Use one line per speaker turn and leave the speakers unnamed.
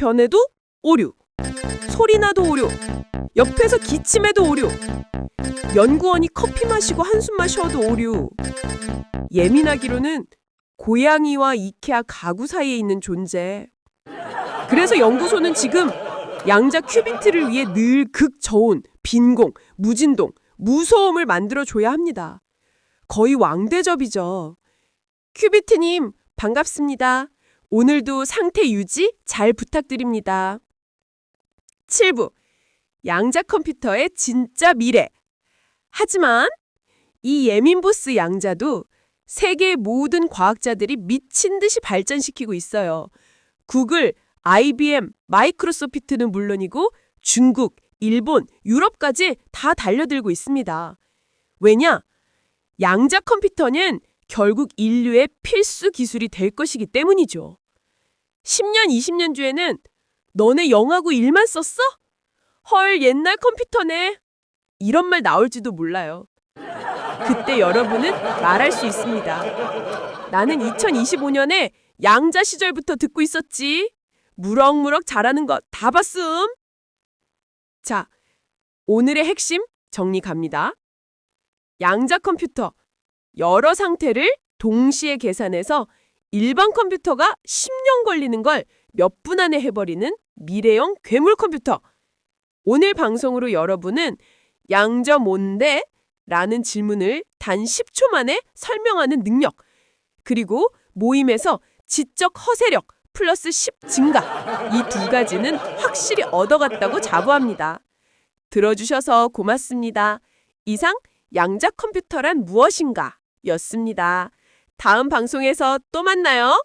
변해도 오류. 소리나도 오류. 옆에서 기침해도 오류. 연구원이 커피 마시고 한숨 마셔도 오류. 예민하기로는 고양이와 이케아 가구 사이에 있는 존재. 그래서 연구소는 지금 양자 큐비트를 위해 늘 극저온, 빈공, 무진동, 무소음을 만들어줘야 합니다. 거의 왕대접이죠. 큐비트님, 반갑습니다. 오늘도 상태 유지 잘 부탁드립니다. 7부. 양자 컴퓨터의 진짜 미래. 하지만 이 예민보스 양자도 세계 모든 과학자들이 미친 듯이 발전시키고 있어요. 구글, IBM, 마이크로소프트는 물론이고 중국, 일본, 유럽까지 다 달려들고 있습니다. 왜냐? 양자 컴퓨터는 결국 인류의 필수 기술이 될 것이기 때문이죠. 10년, 20년 뒤에는 너네 영하고 일만 썼어? 헐, 옛날 컴퓨터네. 이런 말 나올지도 몰라요. 그때 여러분은 말할 수 있습니다. 나는 2025년에 양자 시절부터 듣고 있었지. 무럭무럭 잘하는 거다 봤음. 자, 오늘의 핵심 정리 갑니다. 양자 컴퓨터 여러 상태를 동시에 계산해서 일반 컴퓨터가 10년 걸리는 걸 몇 분 안에 해버리는 미래형 괴물 컴퓨터. 오늘 방송으로 여러분은 양자 뭔데? 라는 질문을 단 10초 만에 설명하는 능력. 그리고 모임에서 지적 허세력 플러스 10 증가. 이 두 가지는 확실히 얻어갔다고 자부합니다. 들어주셔서 고맙습니다. 이상 양자 컴퓨터란 무엇인가? 였습니다. 다음 방송에서 또 만나요.